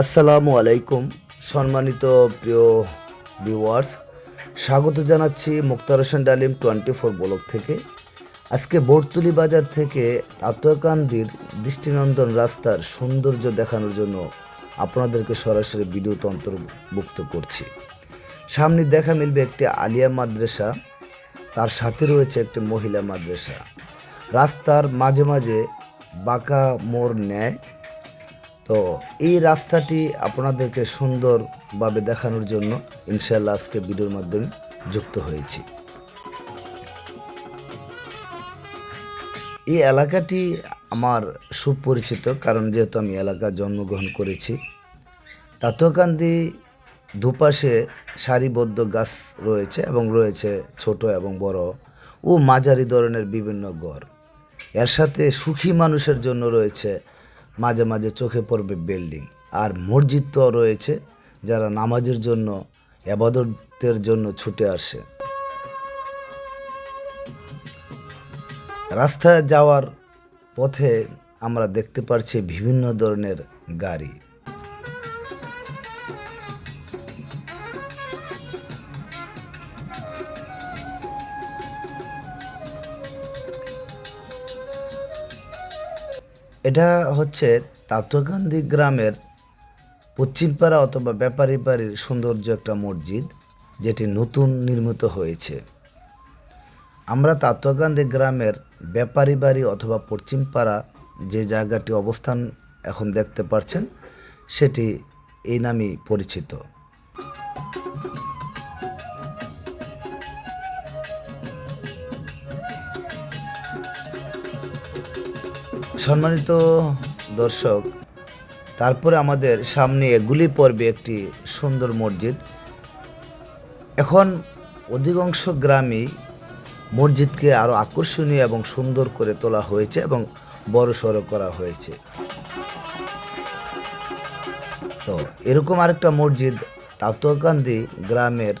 আসসালামু আলাইকুম, সম্মানিত প্রিয় ভিউয়ার্স স্বাগত জানাচ্ছি মুক্তার হোসেন ডালিম টোয়েন্টি ফোর ব্লক থেকে। আজকে বোরতুলি বাজার থেকে আত্মকান্দির দৃষ্টিনন্দন রাস্তার সৌন্দর্য দেখানোর জন্য আপনাদেরকে সরাসরি ভিডিওতে অন্তর্ভুক্ত করছি। সামনে দেখা মিলবে একটি আলিয়া মাদ্রাসা, তার সাথে রয়েছে একটি মহিলা মাদ্রাসা। রাস্তার মাঝে মাঝে বাঁকা মোড় নেয়। তো এই রাস্তাটি আপনাদেরকে সুন্দরভাবে দেখানোর জন্য ইনশাল্লাহ আজকে ভিডিওর মাধ্যমে যুক্ত হয়েছি। এই এলাকাটি আমার সুপরিচিত কারণ যেহেতু আমি এলাকা জন্মগ্রহণ করেছি। তাতোকান্দি দুপাশে সারিবদ্ধ গাছ রয়েছে এবং রয়েছে ছোট এবং বড় ও মাঝারি ধরনের বিভিন্ন গড় এর সাথে সুখী মানুষের জন্য রয়েছে মাঝে মাঝে চোখে পড়বে বিল্ডিং আর মসজিদ তো রয়েছে, যারা নামাজের জন্য, আবাদতের জন্য ছুটে আসে। রাস্তায় যাওয়ার পথে আমরা দেখতে পারছি বিভিন্ন ধরনের গাড়ি। এটা হচ্ছে তাতোকান্দি গ্রামের পশ্চিমপাড়া অথবা ব্যাপারী বাড়ির সৌন্দর্য একটা মসজিদ, যেটি নতুন নির্মিত হয়েছে। আমরা তাতোকান্দি গ্রামের ব্যাপারী বাড়ি অথবা পশ্চিমপাড়া যে জায়গাটি অবস্থান এখন দেখতে পাচ্ছেন সেটি এই নামেই পরিচিত। সম্মানিত দর্শক, তারপরে আমাদের সামনে এগুলি পর্বে একটি সুন্দর মসজিদ। এখন অধিকাংশ গ্রামেই মসজিদকে আরও আকর্ষণীয় এবং সুন্দর করে তোলা হয়েছে এবং বড় সড়ো করা হয়েছে। তো এরকম আরেকটা মসজিদ তাতোকান্দি গ্রামের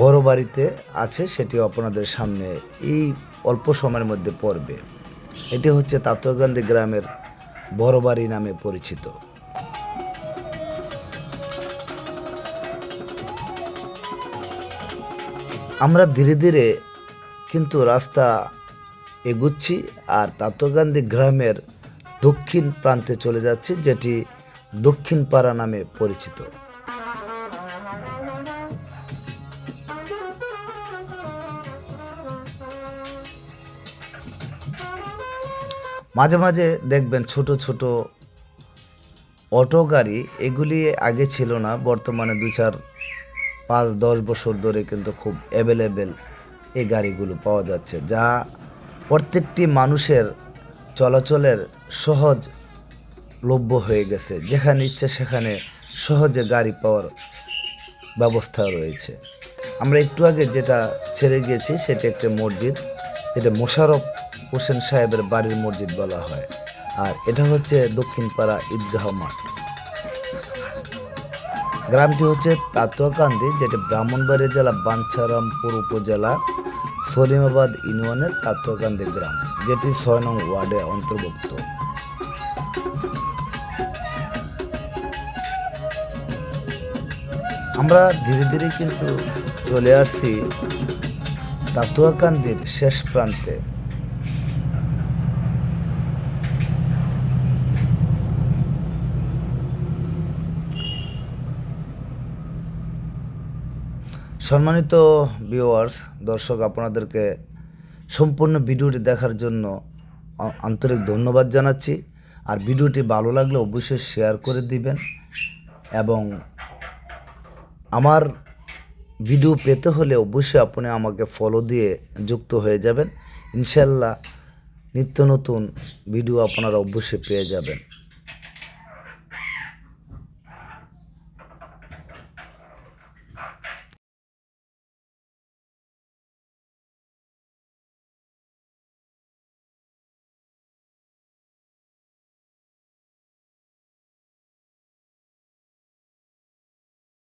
বড় বাড়িতে আছে, সেটিও আপনাদের সামনে এই অল্প সময়ের মধ্যে পড়বে এটি হচ্ছে তাতোগান্ধী গ্রামের বড়বাড়ি নামে পরিচিত। আমরা ধীরে ধীরে কিন্তু রাস্তা এগুচ্ছি আর তাতোগান্ধী গ্রামের দক্ষিণ প্রান্তে চলে যাচ্ছি, যেটি দক্ষিণ পাড়া নামে পরিচিত। মাঝে মাঝে দেখবেন ছোট ছোট অটো গাড়ি, এগুলি আগে ছিল না। বর্তমানে দু চার পাঁচ দশ বছর ধরে কিন্তু খুব অ্যাভেলেবেল এই গাড়িগুলো পাওয়া যাচ্ছে, যা প্রত্যেকটি মানুষের চলাচলের সহজ লভ্য হয়ে গেছে। যেখানে ইচ্ছে সেখানে সহজে গাড়ি পাওয়ার ব্যবস্থা রয়েছে। আমরা একটু আগে যেটা ছেড়ে গিয়েছি, সেটা একটা মসজিদ, যেটা মোশারফ হোসেন সাহেবের বাড়ির মসজিদ বলা হয়। আর এটা হচ্ছে দক্ষিণপাড়া ঈদগাহ মাঠ। গ্রামটি হচ্ছে তাতুয়াকান্দি যেটি ব্রাহ্মণবাড়িয়া জেলা বাঞ্ছারামপুর উপজেলা সলিমাবাদ ইউনিয়নের তাতুয়াকান্দি গ্রাম, যেটি ছয় নং ওয়ার্ডে অন্তর্ভুক্ত। আমরা ধীরে ধীরে কিন্তু চলে আসছি তাতুয়াকান্দির শেষ প্রান্তে। সম্মানিত ভিউয়ার্স দর্শক, আপনাদেরকে সম্পূর্ণ ভিডিওটি দেখার জন্য আন্তরিক ধন্যবাদ জানাচ্ছি। আর ভিডিওটি ভালো লাগলে অবশ্যই শেয়ার করে দিবেন এবং আমার ভিডিও পেতে হলে অবশ্যই আপনি আমাকে ফলো দিয়ে যুক্ত হয়ে যাবেন। ইনশাল্লাহ নিত্য নতুন ভিডিও আপনারা অবশ্যই পেয়ে যাবেন।